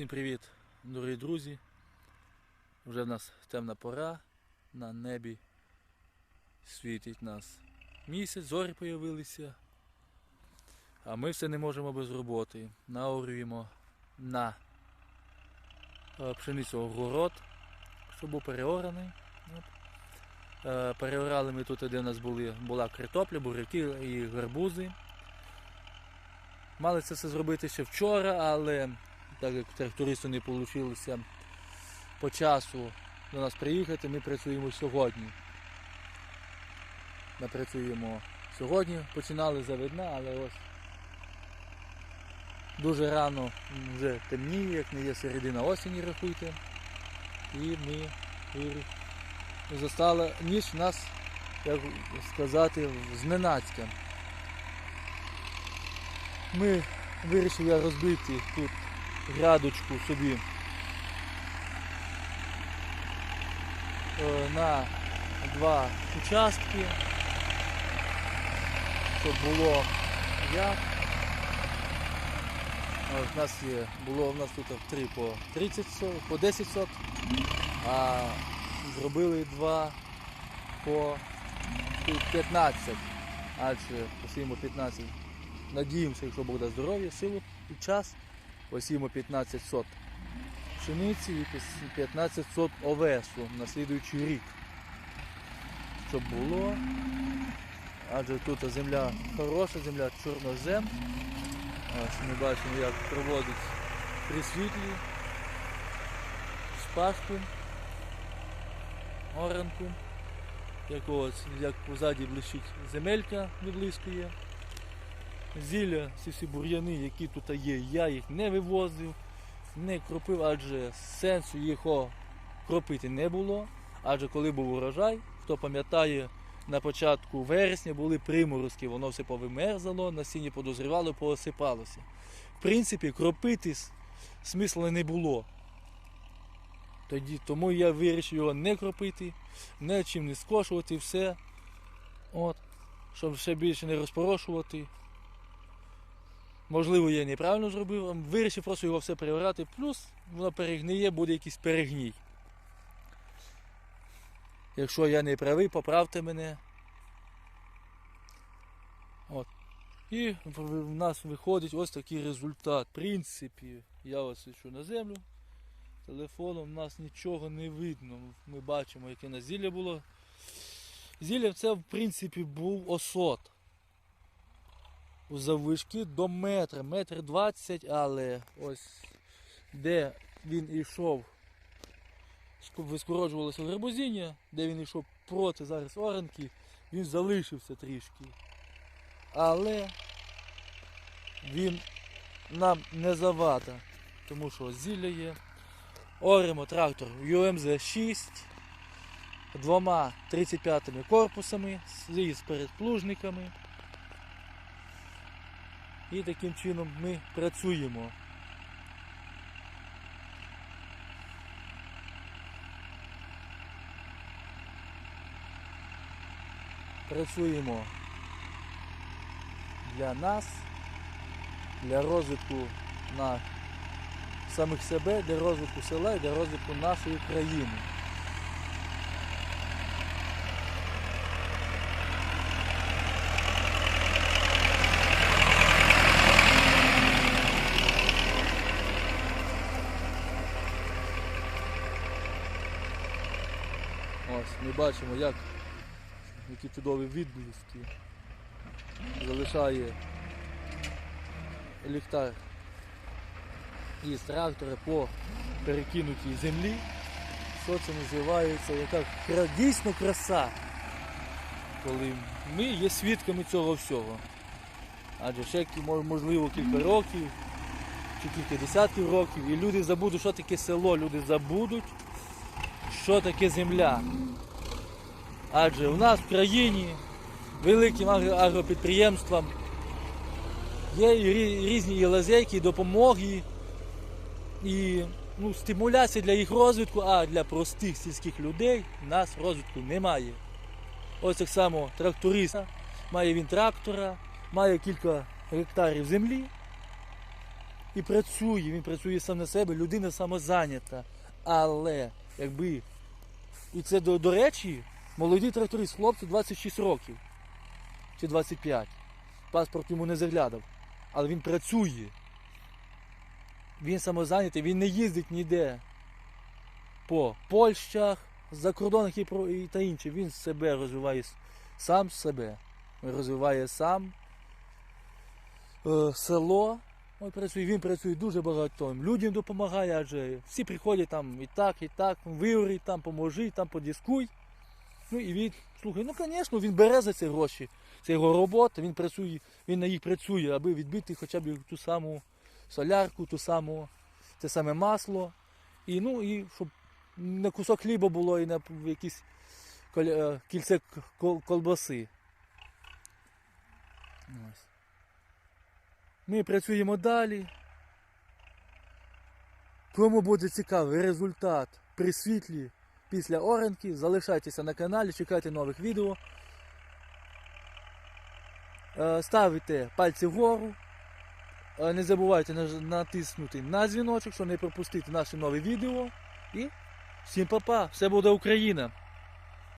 Всім привіт, дорогі друзі. Вже в нас темна пора, на небі світить нас місяць, зорі появилися. А ми все не можемо без роботи. Наорюємо на е, пшеницю огород, щоб був переораний. Е, Переорали ми тут, де у нас були, була картопля, буряки і гарбузи. Мали це все зробити ще вчора, але так як трактористу не вийшло по часу до нас приїхати, ми працюємо сьогодні. Ми працюємо сьогодні, починали завидна, але ось дуже рано вже темніє, як не є середина осені, рахуйте. І ми застала ніч нас, як сказати, зненацька. Ми вирішив я розбити тут грядочку собі е, на два участки, щоб було як. У нас є, було у нас тут три по 30 сот, по 10 сот, а зробили два по 15, адже посіємо 15. Надіємося, якщо дасть здоров'я, силу і час, посіємо 15 сот пшениці і піс- 15 сот овесу на слідуючий рік. Щоб було. Адже тут земля хороша, земля чорнозем. Ось ми бачимо, як проводить при світлі спашку, оранку. Як ось, як позаді блищить земелька виблискує. Зілля, ці всі бур'яни, які тут є, я їх не вивозив, не кропив, адже сенсу їх кропити не було. Адже коли був урожай, хто пам'ятає, на початку вересня були приморозки, воно все повимерзало, насіння подозрівало, поосипалося. В принципі, кропити смисла не було. Тоді, тому я вирішив його не кропити, нічим не скошувати, все. От, щоб ще більше не розпорошувати. Можливо, я неправильно зробив, вирішив просто його все перевирати, плюс воно перегниє, буде якийсь перегній. Якщо я не правий, поправте мене. От. І в в нас виходить ось такий результат. В принципі, я ось свічу на землю. Телефоном в нас нічого не видно. Ми бачимо, яке на зілля було. Зілля це в принципі був осот у заввишки до метра, метр двадцять, але ось де він йшов, ску- вискороджувалося грибозіння, де він йшов проти зараз оранки, він залишився трішки. Але він нам не завада, тому що зілля є. Оремо трактор UMZ 6 двома 35 корпусами з передплужниками. І таким чином ми працюємо. Працюємо для нас, для розвитку на самих себе, для розвитку села і для розвитку нашої країни. Ось, ми бачимо, як які чудові відблиски залишає ліхтар із трактора по перекинутій землі. Що це називається? Яка дійсно краса, коли ми є свідками цього всього. Адже ще можливо кілька років чи кілька десятків років, і люди забудуть, що таке село, люди забудуть, що таке земля. Адже у нас в країні великим агро- агропідприємствам є різні лазейки, допомоги, і ну, стимуляція для їх розвитку, а для простих сільських людей у нас розвитку немає. Ось так само тракторист має він трактора, має кілька гектарів землі. і працює, він працює сам на себе, людина самозайнята. Але якби. І це до, до речі, молоді тракторист, хлопцю 26 років чи 25. Паспорт йому не заглядав. Але він працює. Він самозайнятий, він не їздить ніде по Польщах, за кордонах і та інше. Він себе розвиває сам себе. Розвиває сам е, село. Ой, працює, він працює дуже багато. Людям допомагає, адже всі приходять там і так, і так, виори, там поможи, там подискуй. Ну і він, слухай, ну звісно, він бере за ці гроші. Це його робота, він працює, він на їх працює, аби відбити хоча б ту саму солярку, ту саму, те саме масло. І ну, і щоб на кусок хліба було і на якісь е, кільце колбаси. Ось. Ми працюємо далі. Кому буде цікавий результат при світлі після оренки, залишайтеся на каналі, чекайте нових відео. Е, Ставите пальці вгору. Е, Не забувайте натиснути на дзвіночок, щоб не пропустити наші нові відео. І всім па-па! Все буде Україна!